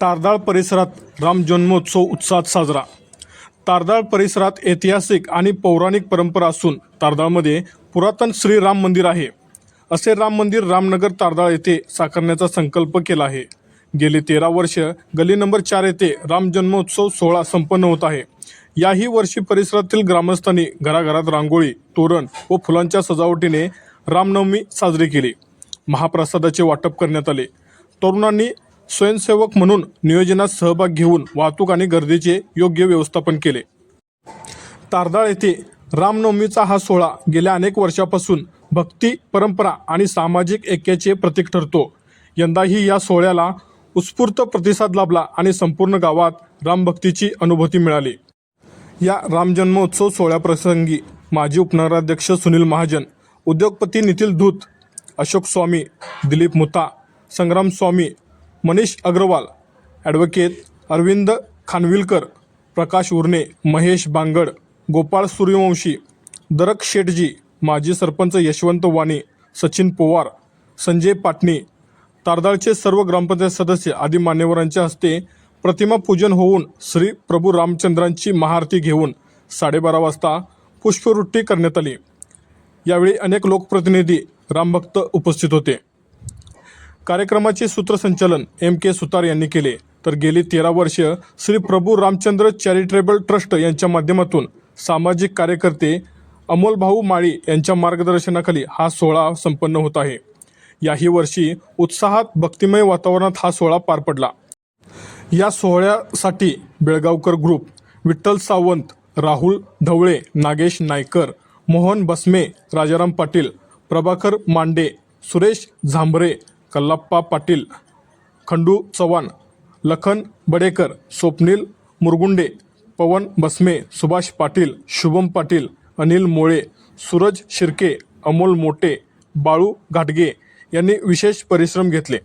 तारदाळ परिसरात राम जन्मोत्सव उत्साहात साजरा. तारदाळ परिसरात ऐतिहासिक आणि पौराणिक परंपरा असून तारदाळमध्ये पुरातन श्री राम मंदिर आहे. असे राम मंदिर रामनगर तारदाळ येथे साकारण्याचा संकल्प केला आहे. गेली तेरा वर्ष गली नंबर चार येथे राम जन्मोत्सव सोहळा संपन्न होत आहे. याही वर्षी परिसरातील ग्रामस्थांनी घराघरात रांगोळी तोरण व फुलांच्या सजावटीने रामनवमी साजरी केली. महाप्रसादाचे वाटप करण्यात आले. तरुणांनी स्वयंसेवक म्हणून नियोजनात सहभाग घेऊन वाहतूक आणि गर्दीचे योग्य व्यवस्थापन केले. तारदाळ येथे रामनवमीचा हा सोहळा गेल्या अनेक वर्षापासून भक्ती परंपरा आणि सामाजिक ऐक्याचे प्रतीक ठरतो. यंदाही या सोहळ्याला उत्स्फूर्त प्रतिसाद लाभला आणि संपूर्ण गावात रामभक्तीची अनुभूती मिळाली. या रामजन्मोत्सव सोहळ्याप्रसंगी माजी उपनगराध्यक्ष सुनील महाजन उद्योगपती नितील धूत अशोक स्वामी दिलीप मुता संग्राम स्वामी मनीष अग्रवाल ॲडव्होकेट अरविंद खानविलकर प्रकाश उर्णे महेश बांगड गोपाळ सूर्यवंशी दरक शेटजी माजी सरपंच यशवंत वाणी सचिन पोवार संजय पाटणी तारदाळचे सर्व ग्रामपंचायत सदस्य आदी मान्यवरांच्या हस्ते प्रतिमा पूजन होऊन श्री प्रभू रामचंद्रांची महाआरती घेऊन साडेबारा वाजता पुष्पवृत्ती करण्यात आली. यावेळी अनेक लोकप्रतिनिधी रामभक्त उपस्थित होते. कार्यक्रमाचे सूत्रसंचालन एम के सुतार यांनी केले. तर गेली तेरा वर्ष श्री प्रभू रामचंद्र चॅरिटेबल ट्रस्ट यांच्या माध्यमातून सामाजिक कार्यकर्ते अमोल भाऊ माळी यांच्या मार्गदर्शनाखाली हा सोहळा संपन्न होत आहे. याही वर्षी उत्साहात भक्तिमय वातावरणात हा सोहळा पार पडला. या सोहळ्यासाठी बेळगावकर ग्रुप विठ्ठल सावंत राहुल ढवळे नागेश नायकर मोहन बसमे राजाराम पाटील प्रभाकर मांडे सुरेश झांबरे कल्लाप्पा पाटील खंडू चव्हाण लखन बडेकर स्वप्नील मुरगुंडे पवन बसमे सुभाष पाटील शुभम पाटील अनिल मोळे सूरज शिर्के अमोल मोटे बाळू घाटगे यांनी विशेष परिश्रम घेतले.